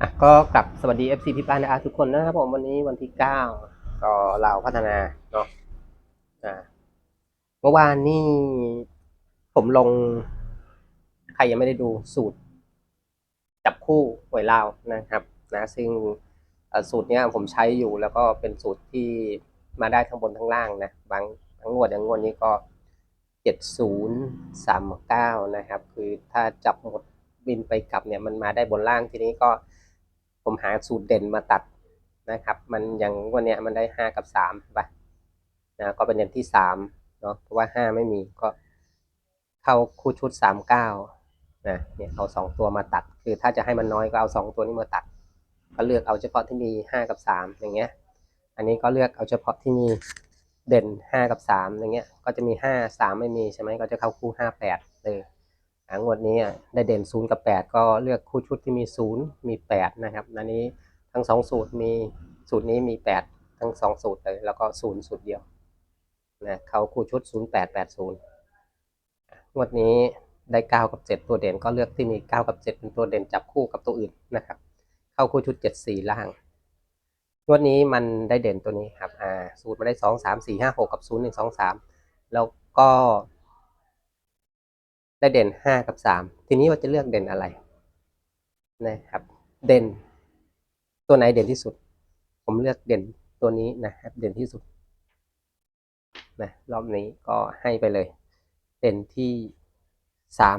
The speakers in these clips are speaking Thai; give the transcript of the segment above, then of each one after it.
อะก็กลับสวัสดี FC พี่ป้านะทุกคนนะครับผมวันนี้วันที่เก้าก็เราพัฒนาเนาะอ่าเมื่อวานนี่ผมลง ใครยังไม่ได้ดูสูตร จับคู่หวยลาวนะครับ นะ ซึ่งสูตรเนี้ยผมใช้อยู่แล้วก็เป็นสูตรที่มาได้ทั้งบนทั้งล่างนะบางทั้งงวดอย่างงวดนี้ก็เจ็ดศูนย์สามเก้านะครับ คือถ้าจับหมดบินไปกลับเนี่ยมันมาได้บนล่างทีนี้ก็ ผมหาสูตรเด่นมาตัดนะครับ มันอย่างวันเนี้ยมันได้ห้ากับสามไปนะก็เป็นเด่นที่สามเนาะเพราะว่าห้าไม่มีก็เข้าคู่ชุดสามเก้านะเนี่ยเอาสองตัวมาตัด คือถ้าจะให้มันน้อยก็เอาสองตัวนี้มาตัด ก็เลือกเอาเฉพาะที่มีห้ากับสามอย่างเงี้ย อันนี้ก็เลือกเอาเฉพาะที่มีเด่นห้ากับสามอย่างเงี้ย ก็จะมีห้าสามไม่มีใช่ไหมก็จะเข้าคู่ห้าแปดเลย งวดนี้ได้เด่นศูนย์กับแปดก็เลือกคู่ชุดที่มีศูนย์มีแปดนะครับอันนี้ทั้งสองสูตรมีสูตรนี้มีแปดทั้งสองสูตรเลย แล้วก็ศูนย์สูตรเดียวนะเข้าคู่ชุดศูนย์แปดแปดศูนย์งวดนี้ได้เก้ากับเจ็ดตัวเด่นก็เลือกที่มีเก้ากับเจ็ดเป็นตัวเด่นจับคู่กับตัวอื่นนะครับ เข้าคู่ชุดเจ็ดสี่ล่าง งวดนี้มันได้เด่นตัวนี้ครับ อ่า สูตรมาได้สองสามสี่ห้าหกกับศูนย์หนึ่งสองสามแล้วก็ ได้เด่นห้ากับสามทีนี้ว่าจะเลือกเด่นอะไรนะครับ เด่น ตัวไหนเด่นที่สุด ผมเลือกเด่นตัวนี้นะครับ เด่นที่สุดนะรอบนี้ก็ให้ไปเลย เด่นที่สาม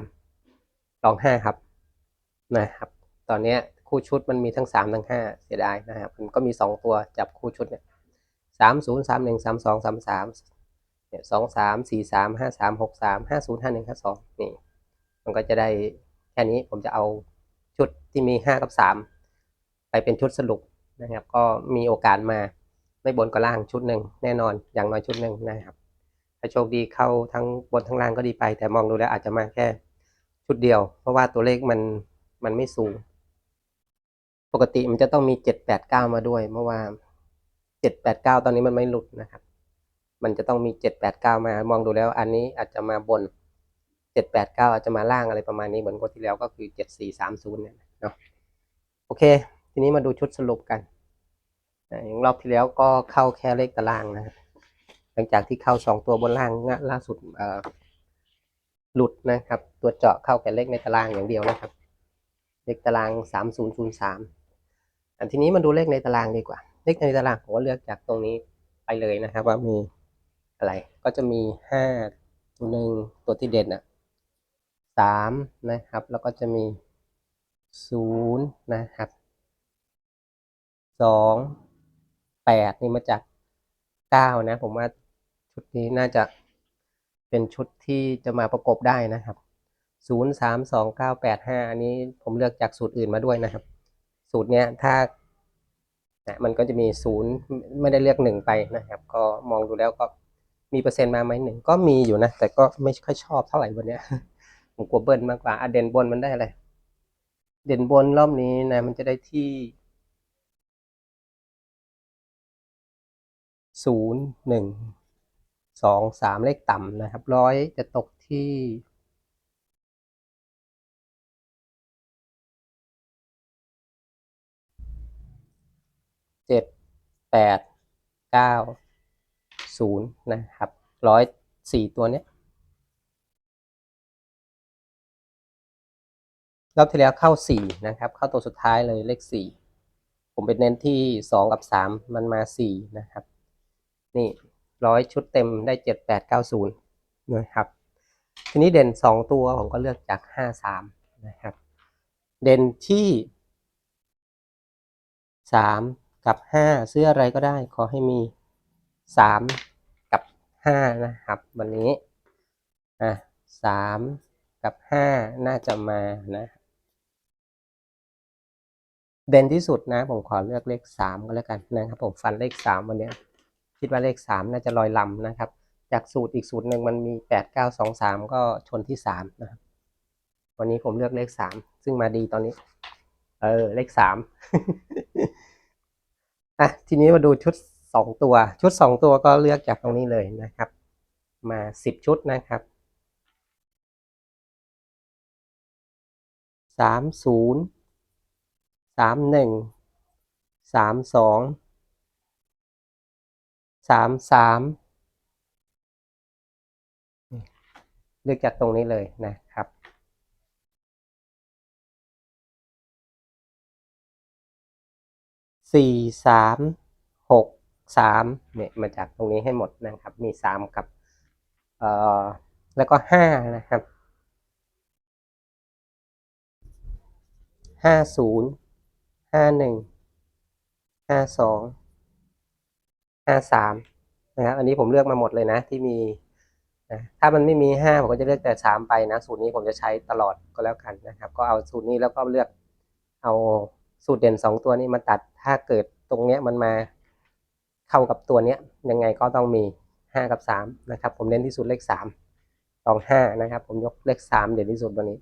ลองห้าครับนะครับ ตอนนี้คู่ชุดมันมีทั้งสามทั้งห้าเสียดายนะครับมันก็มีสองตัวจับคู่ชุดเนี่ยสามศูนย์สามหนึ่งสามสองสามสาม เนี่ยสองสามสี่สามห้าสามหกสามห้าศูนย์ห้าหนึ่งห้าสองนี่มันก็จะได้แค่นี้ผมจะเอาชุดที่มีห้ากับสามไปเป็นชุดสรุปนะครับ ก็มีโอกาสมาไม่บนก็ล่างชุดหนึ่งแน่นอนอย่างน้อยชุดหนึ่งนะครับถ้าโชคดีเข้าทั้งบนทั้งล่างก็ดีไป แต่มองดูแล้วอาจจะมาแค่ชุดเดียว เพราะว่าตัวเลขมันมันไม่สูง ปกติมันจะต้องมีเจ็ดแปดเก้ามาด้วย เพราะว่าเจ็ดแปดเก้าตอนนี้มันไม่หลุดนะครับ มันจะต้องมีเจ็ดแปดเก้ามามองดูแล้วอันนี้อาจจะมาบนเจ็ดแปดเก้าอาจจะมาล่างอะไรประมาณนี้เหมือนงวดที่แล้วก็คือเจ็ดสี่สามศูนย์เนี่ยเนาะโอเค ทีนี้มาดูชุดสรุปกันอย่างรอบที่แล้วก็เข้าแค่เลขตารางนะหลังจากที่เข้าสองตัวบนล่างงะล่าสุดหลุดนะครับ ตัวเจาะเข้าแค่เลขในตารางอย่างเดียวนะครับ เลขตารางสามศูนย์ศูนย์สามอันทีนี้มาดูเลขในตารางดีกว่า เลขในตารางผมก็เลือกจากตรงนี้ไปเลยนะครับ ว่ามี อะไร ก็จะมีห้าตัวหนึ่งตัวที่เด่นอะสามนะครับ แล้วก็จะมีศูนย์นะครับสองแปดนี่มาจากเก้านะ ผมว่าชุดนี้น่าจะเป็นชุดที่จะมาประกบได้นะครับศูนย์สามสองเก้าแปดห้าอันนี้ผมเลือกจากสูตรอื่นมาด้วยนะครับ สูตรเนี้ยถ้านะมันก็จะมีศูนย์ไม่ได้เลือกหนึ่งไปนะครับ ก็มองดูแล้วก็ มีเปอร์เซ็นต์มาไหมหนึ่งก็มีอยู่นะ แต่ก็ไม่ค่อยชอบเท่าไหร่วันเนี้ยผมกลัวเบิ้ลมากกว่าอะเด่นบนมันได้อะไรเด่นบนรอบนี้นะมันจะได้ที่ศูนย์หนึ่งสองสามเลขต่ำนะครับร้อยจะตกที่เจ็ดแปดเก้า ศูนย์นะครับร้อยสี่ตัวเนี้ยรอบที่แล้วเข้าสี่นะครับ เข้าตัวสุดท้ายเลยเลขสี่ผมเป็นเน้นที่สองกับสามมันมาสี่นะครับ นี่ร้อยชุดเต็มได้เจ็ดแปดเก้าศูนย์นะครับ ทีนี้เด่นสองตัวผมก็เลือกจากห้าสามนะครับ เด่นที่สามกับห้าซื้ออะไรก็ได้ขอให้มีสาม ห้านะครับ วันนี้อะสามกับห้าน่าจะมานะ เด่นที่สุดนะ ผมขอเลือกเลขสามก็แล้วกันนะครับ ผมฟันเลขสามวันนี้คิดว่าเลขสามน่าจะลอยลำนะครับ จากสูตรอีกสูตรหนึ่งมันมีแปดเก้าสองสามก็ชนที่สามนะครับวันนี้ผมเลือกเลขสามซึ่งมาดีตอนนี้ เออ เลขสามอะทีนี้มาดูชุด สองตัว ชุดสองตัวก็เลือกจากตรงนี้เลยนะครับ มาสิบชุดนะครับสามศูนย์สามหนึ่งสามสองสามสามเลือกจากตรงนี้เลยนะครับ สี่สามหก สามเนี่ยมาจากตรงนี้ให้หมดนะครับ มีสามกับเอ่อแล้วก็ห้านะครับห้าศูนย์ห้าหนึ่งห้าสองห้าสามนะครับ อันนี้ผมเลือกมาหมดเลยนะที่มีนะถ้ามันไม่มีห้าผมก็จะเลือกแต่สามไปนะ สูตรนี้ผมจะใช้ตลอดก็แล้วกันนะครับ ก็เอาสูตรนี้แล้วก็เลือกเอาสูตรเด่นสองตัวนี้มาตัดถ้าเกิดตรงเนี้ยมันมา เข้ากับตัวเนี้ยยังไงก็ต้องมีห้ากับสามนะครับ ผมเน้นที่สุดเลขสามสองห้านะครับ ผมยกเลขสามเด่นที่สุดตัวนี้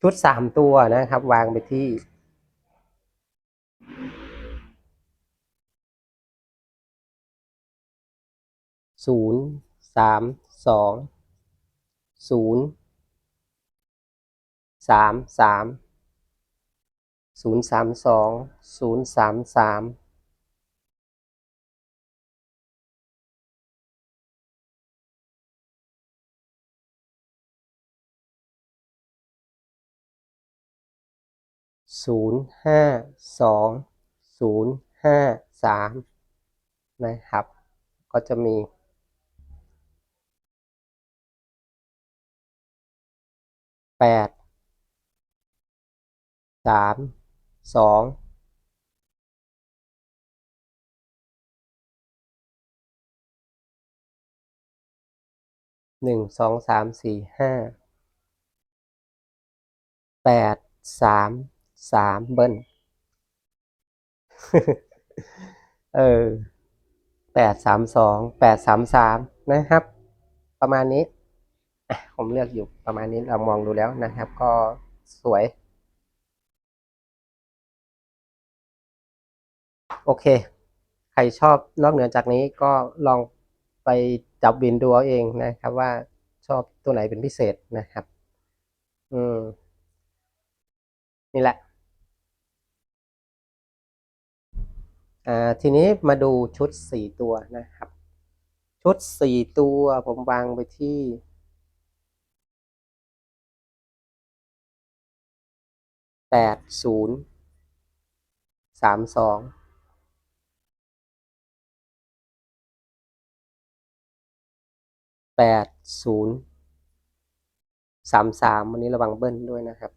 ชุดสามตัวนะครับ วางไปที่ศูนย์สามสองศูนย์สามสามศูนย์สามสองศูนย์สามสาม ศูนย์ห้าสองศูนย์ห้าสามนะครับ ก็จะมีแปดสามสองหนึ่งสองสามสี่ห้าแปดสาม สามเบิ้ลเออแปดสามสองแปดสามสามนะครับ ประมาณนี้ผมเลือกอยู่ประมาณนี้เรามองดูแล้วนะครับ ก็สวย โอเค ใครชอบนอกเหนือจากนี้ก็ลองไปจับวินดูเอาเองนะครับ ว่าชอบตัวไหนเป็นพิเศษนะครับ อืม นี่แหละ อ่าทีนี้มาดูชุดสี่ตัวนะครับ ชุดสี่ตัวผมวางไปที่แปดศูนย์สามสองแปดศูนย์สามสามวันนี้ระวังเบิ้ลด้วยนะครับ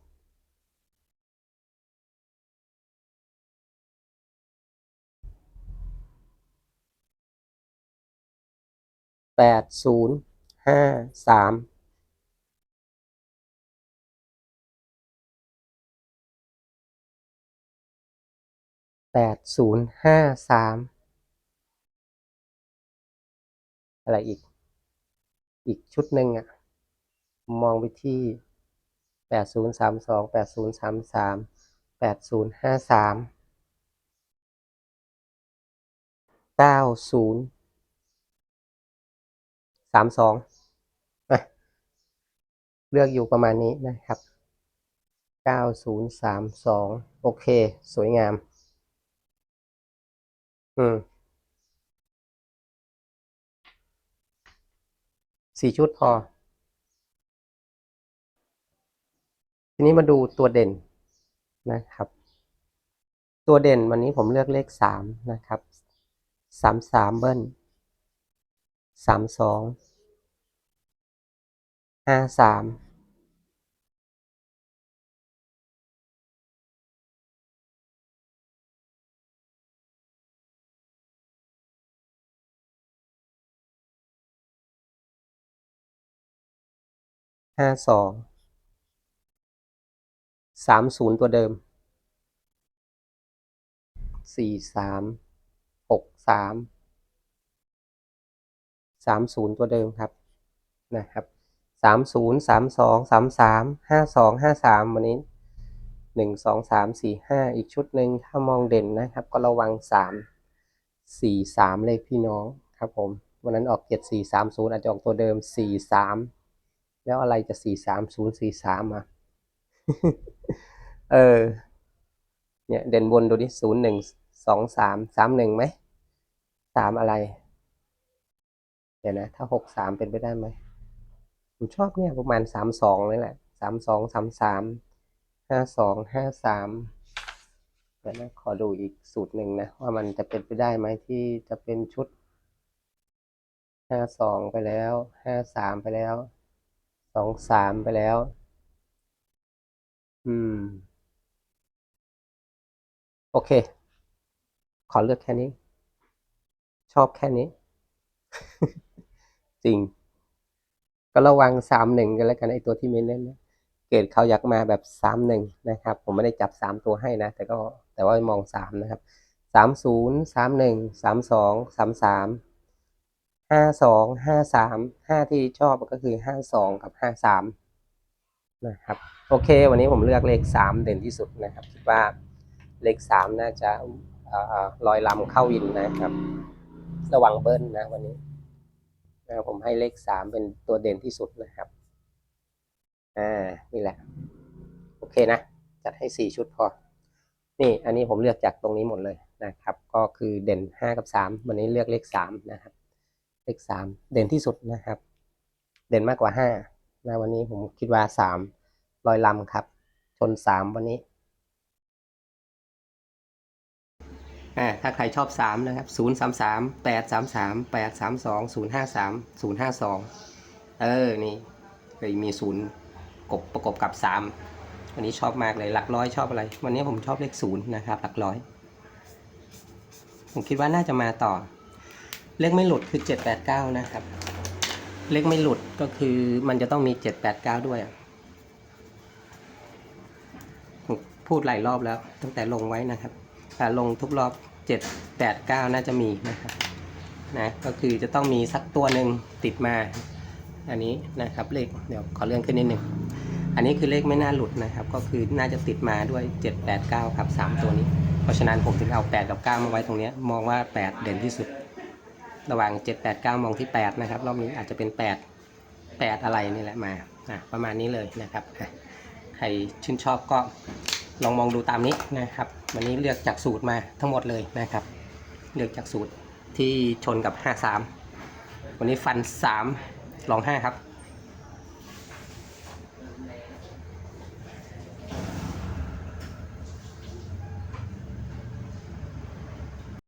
แปดศูนย์ห้าสามแปดศูนย์ห้าสามอะไรอีก อีกชุดหนึ่งอะ มองไปที่แปดศูนย์สามสองแปดศูนย์สามสามแปดศูนย์ห้าสามเก้าศูนย์ามสองเลือกอยู่ประมาณนี้นะครับเก้าศูนย์สามสองโอเค สวยงาม อืมสี่ชุดพอ ทีนี้มาดูตัวเด่นนะครับ ตัวเด่นวันนี้ผมเลือกเลขสามนะครับสามสามเบิ้ลสามสอง ห้าสามห้าสองสามศูนย์ตัวเดิมสี่สามหกสามสามศูนย์ตัวเดิมครับนะครับ สามศูนย์สามสองสามสามห้าสองห้าสามวันนี้หนึ่งสองสามสี่ห้าอีกชุดหนึ่งถ้ามองเด่นนะครับ ก็ระวังสามสี่สามเลขพี่น้องครับผมวันนั้นออกเจ็ดสี่สามศูนย์อาจจะออกตัวเดิมสี่สามแล้วอะไรจะสี่สามศูนย์สี่สามอะเออ เนี่ยเด่นบนดูดิศูนย์หนึ่งสองสามสามหนึ่งไหมสามอะไร เดี๋ยวนะ ถ้าหกสามเป็นไปได้ไหม ผมชอบเนี่ยประมาณสามสองนี่แหละสามสองสามสามห้าสองห้าสามเดี๋ยวนะขอดูอีกสูตรหนึ่งนะ ว่ามันจะเป็นไปได้ไหมที่จะเป็นชุดห้าสองไปแล้วห้าสามไปแล้วสองสามไปแล้ว อืม โอเค ขอเลือกแค่นี้ ชอบแค่นี้ จริง ก็ระวังสามหนึ่งกันแล้วกันไอตัวที่ไม่เน้นนะเกรดเขาอยากมาแบบสามหนึ่งนะครับ ผมไม่ได้จับสามตัวให้นะ แต่ก็แต่ว่ามองสามนะครับสามศูนย์สามหนึ่งสามสองสามสามห้าสองห้าสามห้าที่ชอบก็คือห้าสองกับห้าสามนะครับโอเค วันนี้ผมเลือกเลขสามเด่นที่สุดนะครับคิดว่าเลขสามน่าจะเอ่อลอยลำเข้าวินนะครับ ระวังเบิ้ลนะวันนี้ นะผมให้เลขสามเป็นตัวเด่นที่สุดนะครับ อ่า นี่แหละ โอเคนะ จัดให้สี่ชุดพอ นี่ อันนี้ผมเลือกจากตรงนี้หมดเลยนะครับ ก็คือเด่นห้ากับสามวันนี้เลือกเลขสามนะครับ เลขสามเด่นที่สุดนะครับ เด่นมากกว่าห้านะวันนี้ผมคิดว่าสามลอยลำครับ ชนสามวันนี้ ถ้าใครชอบสามนะครับศูนย์สามสามแปดสามสามแปดสามสองศูนย์ห้าสามศูนย์ห้าสองเออ นี่เลยมีศูนย์กบประกบกับสามวันนี้ชอบมากเลย หลักร้อยชอบอะไร วันนี้ผมชอบเลขศูนย์นะครับ หลักร้อย ผมคิดว่าน่าจะมาต่อ เลขไม่หลุดคือเจ็ดแปดเก้านะครับ เลขไม่หลุดก็คือมันจะต้องมีเจ็ดแปดเก้าด้วยพูดหลายรอบแล้วตั้งแต่ลงไว้นะครับ อ่าลงทุกรอบเจ็ดแปดเก้าน่าจะมีนะครับนะก็คือจะต้องมีสักตัวหนึ่งติดมา อันนี้นะครับเลขเดี๋ยวขอเลื่อนขึ้นนิดหนึ่งอันนี้คือเลขไม่น่าหลุดนะครับ ก็คือน่าจะติดมาด้วยเจ็ดแปดเก้าครับสามตัวนี้ เพราะฉะนั้นผมถึงเอาแปดกับเก้ามาไว้ตรงนี้ มองว่าแปดเด่นที่สุด ระหว่างเจ็ดแปดเก้ามองที่แปดนะครับ รอบนี้อาจจะเป็นแปดแปดอะไรนี่แหละมา ประมาณนี้เลยนะครับ ใครชื่นชอบก็ ลองมองดูตามนี้นะครับ วันนี้เลือกจากสูตรมาทั้งหมดเลยนะครับ เลือกจากสูตรที่ชนกับ 53 วันนี้ฟัน 3 ลอง 5 ครับ